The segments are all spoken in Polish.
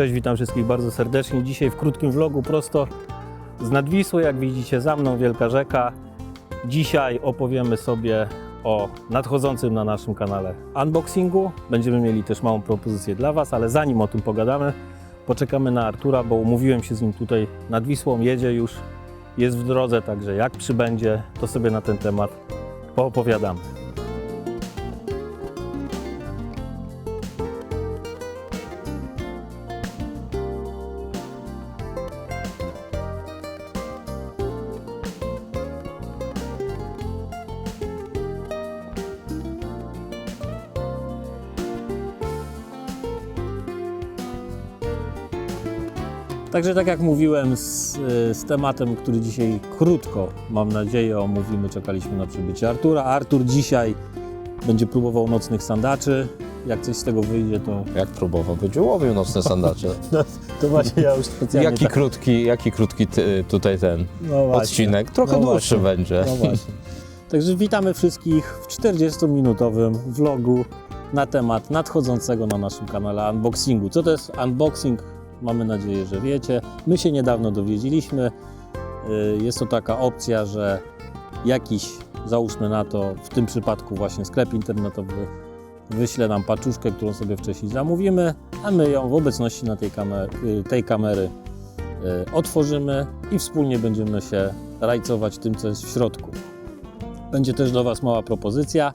Cześć, witam wszystkich bardzo serdecznie. Dzisiaj w krótkim vlogu prosto z Nadwisły, jak widzicie za mną wielka rzeka. Dzisiaj opowiemy sobie o nadchodzącym na naszym kanale unboxingu. Będziemy mieli też małą propozycję dla Was, ale zanim o tym pogadamy, poczekamy na Artura, bo umówiłem się z nim tutaj nad Wisłą, jedzie już, jest w drodze, także jak przybędzie, to sobie na ten temat poopowiadamy. Także tak jak mówiłem, z, z tematem, który dzisiaj krótko, mam nadzieję, omówimy, czekaliśmy na przybycie Artura. Artur dzisiaj będzie próbował nocnych sandaczy. Jak coś z tego wyjdzie, to, Jak próbował, będzie łowił nocne sandacze. to właśnie ja już specjalnie Jaki tak, krótki, jaki krótki ty, tutaj ten no odcinek? Trochę No dłuższy właśnie. będzie. No właśnie. Także witamy wszystkich w 40-minutowym vlogu na temat nadchodzącego na naszym kanale unboxingu. Co to jest unboxing? Mamy nadzieję, że wiecie. My się niedawno dowiedzieliśmy. Y, Jest to taka opcja, że jakiś, załóżmy na to, w tym przypadku właśnie sklep internetowy wyśle nam paczuszkę, którą sobie wcześniej zamówimy, a my ją w obecności na tej, kamer tej kamery y, otworzymy i wspólnie będziemy się rajcować tym, co jest w środku. Będzie też do Was mała propozycja,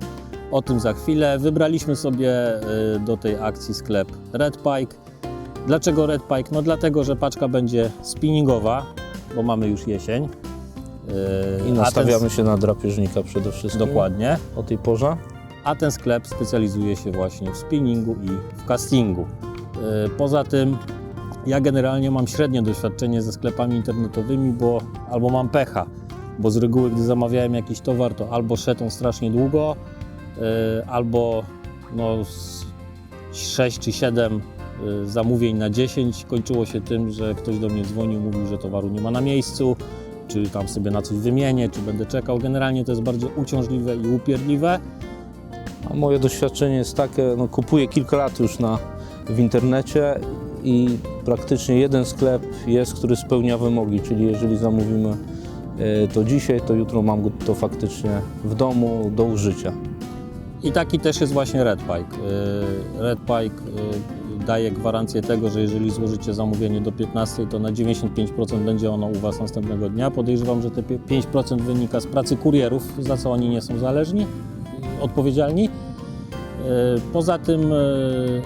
o tym za chwilę. Wybraliśmy sobie y, do tej akcji sklep Red Pike. Dlaczego Red Pike? No dlatego, że paczka będzie spinningowa, bo mamy już jesień. Y, I nastawiamy się na drapieżnika przede wszystkim. Ten, dokładnie. O tej porze. A ten sklep specjalizuje się właśnie w spinningu i w castingu. Y, Poza tym ja generalnie mam średnie doświadczenie ze sklepami internetowymi, bo albo mam pecha, bo z reguły gdy zamawiałem jakiś towar, to albo szedł strasznie długo, y, albo no, z 6 czy 7 y, zamówień na 10 kończyło się tym, że ktoś do mnie dzwonił, mówił, że towaru nie ma na miejscu, czy tam sobie na coś wymienię, czy będę czekał. Generalnie to jest bardzo uciążliwe i upierdliwe. A moje doświadczenie jest takie, no kupuję kilka lat już na, w internecie i praktycznie jeden sklep jest, który spełnia wymogi, czyli jeżeli zamówimy e, to dzisiaj, to jutro mam to faktycznie w domu do użycia. I taki też jest właśnie Red Pike. Y, Red Pike y, daje gwarancję tego, że jeżeli złożycie zamówienie do 15, to na 95% będzie ono u Was następnego dnia. Podejrzewam, że te pi- 5% wynika z pracy kurierów, za co oni nie są zależni, odpowiedzialni. Y, Poza tym y, y,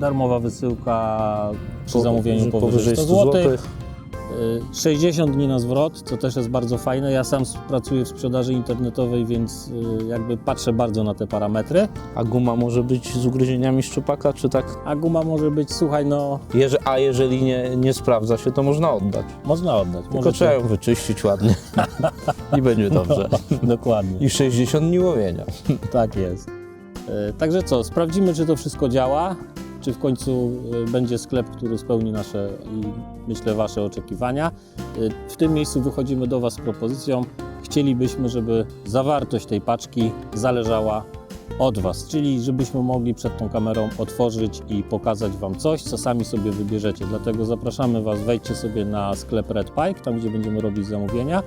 darmowa wysyłka przy zamówieniu powyżej 100 zł. Złotych. Y, 60 dni na zwrot, co też jest bardzo fajne. Ja sam pracuję w sprzedaży internetowej, więc y, jakby patrzę bardzo na te parametry. A guma może być z ugryzieniami szczupaka, czy tak? A guma może być, słuchaj, no Jeże, a jeżeli nie, nie sprawdza się, to można oddać. można oddać. Tylko trzeba ją wyczyścić ładnie i będzie dobrze. Dokładnie, I 60 dni łowienia. tak jest. Y, Także co, sprawdzimy, czy to wszystko działa, czy w końcu y, będzie sklep, który spełni nasze i myślę Wasze oczekiwania. Y, W tym miejscu wychodzimy do Was z propozycją. Chcielibyśmy, żeby zawartość tej paczki zależała od Was, czyli żebyśmy mogli przed tą kamerą otworzyć i pokazać Wam coś, co sami sobie wybierzecie. Dlatego zapraszamy Was, wejdźcie sobie na sklep Red Pike, tam gdzie będziemy robić zamówienia.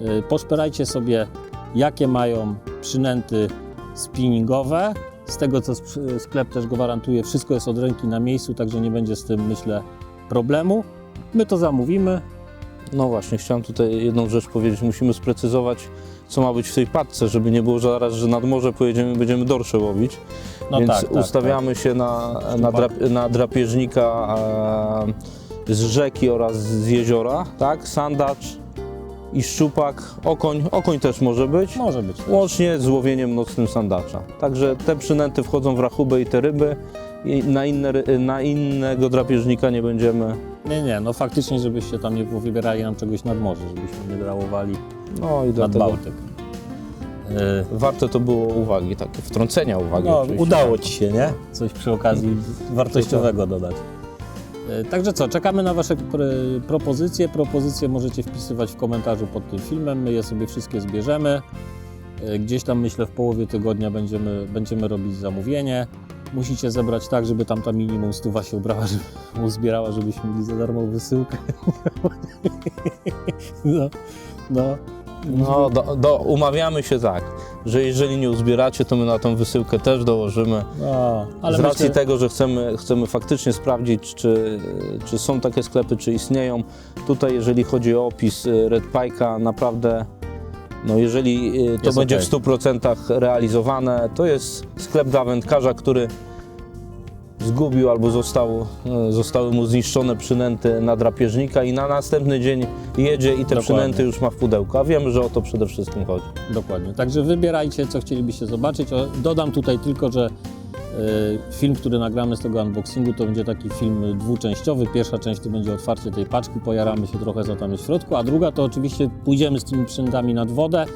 Y, Poszperajcie sobie, jakie mają przynęty spinningowe. Z tego, co sklep też gwarantuje, wszystko jest od ręki na miejscu, także nie będzie z tym, myślę, problemu. My to zamówimy. No właśnie, chciałem tutaj jedną rzecz powiedzieć. Musimy sprecyzować, co ma być w tej paczce, żeby nie było zaraz, że nad morze pojedziemy i będziemy dorsze łowić. No Więc tak, tak, ustawiamy się na, na, drap, na drapieżnika e, z rzeki oraz z jeziora, tak? Sandacz i szczupak, okoń, okoń też może być. Może być. tak. Łącznie z łowieniem nocnym sandacza. Także te przynęty wchodzą w rachubę i te ryby. I na, inne, na innego drapieżnika nie będziemy. Nie, nie, no faktycznie, żebyście tam nie wybierali nam czegoś nad morze, żebyśmy nie drałowali No i nad Bałtyk. Y, warte to było uwagi, takie wtrącenia uwagi. No, udało Ci się, nie? Coś przy okazji wartościowego dodać. E, Także co, czekamy na Wasze pr- propozycje. Propozycje możecie wpisywać w komentarzu pod tym filmem. My je sobie wszystkie zbierzemy. E, Gdzieś tam myślę w połowie tygodnia będziemy, będziemy robić zamówienie. musicie zebrać tak, żeby tam ta minimum stuwa się ubrała, żeby uzbierała, żebyśmy mieli za darmo wysyłkę. No, no. No, do, do, umawiamy się tak, że jeżeli nie uzbieracie, to my na tą wysyłkę też dołożymy. No, ale z racji myślę, tego, że chcemy, chcemy faktycznie sprawdzić, czy, czy są takie sklepy, czy istnieją. Tutaj, jeżeli chodzi o opis y, Red Pike'a, naprawdę, no jeżeli y, to Jest będzie okej. w 100% realizowane, to jest sklep dla wędkarza, który zgubił albo został, y, zostały mu zniszczone przynęty na drapieżnika i na następny dzień jedzie i te Dokładnie. przynęty już ma w pudełku. A wiemy, że o to przede wszystkim chodzi. Dokładnie. Także wybierajcie, co chcielibyście zobaczyć. Dodam tutaj tylko, że e, film, który nagramy z tego unboxingu, to będzie taki film dwuczęściowy. Pierwsza część to będzie otwarcie tej paczki, pojaramy się trochę, co tam jest w środku, a druga to oczywiście pójdziemy z tymi przynętami nad wodę.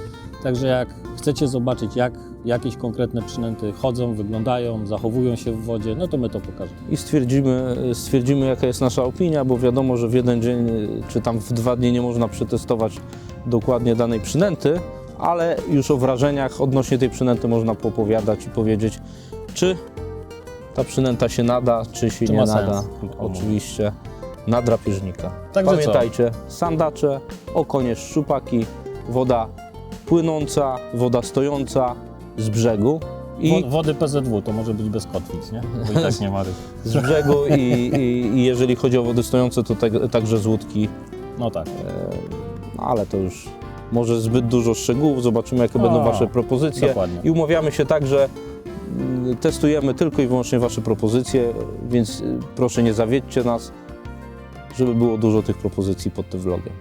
Także jak chcecie zobaczyć, jak jakieś konkretne przynęty chodzą, wyglądają, zachowują się w wodzie, no to my to pokażemy. i stwierdzimy, stwierdzimy, jaka jest nasza opinia, bo wiadomo, że w jeden dzień czy tam w dwa dni nie można przetestować dokładnie danej przynęty, ale już o wrażeniach odnośnie tej przynęty można poopowiadać i powiedzieć, czy ta przynęta się nada, czy się Czy nie nada. Oczywiście na drapieżnika. Także co? Pamiętajcie, sandacze, okonie szczupaki, woda płynąca, woda stojąca z brzegu i Wo- Wody PZW to może być bez kotwic, nie? Bo i tak nie ma ryb. z brzegu i, i, i jeżeli chodzi o wody stojące, to tak, także z łódki, No tak. no ale to już może zbyt dużo szczegółów, zobaczymy jakie będą Wasze propozycje dokładnie. i umawiamy się tak, że mm, testujemy tylko i wyłącznie Wasze propozycje, więc y, proszę nie zawiedźcie nas, żeby było dużo tych propozycji pod tym vlogiem.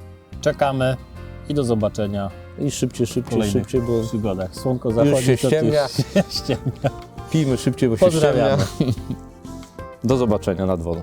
Czekamy i do zobaczenia I szybciej, szybciej, kolejnych szybciej, bo przygodach. Słonko zachodzi, się to ściemnia. Już się ściemnia. pijmy szybciej, bo się ściemnia. Pozdrawiamy. Do zobaczenia nad wodą.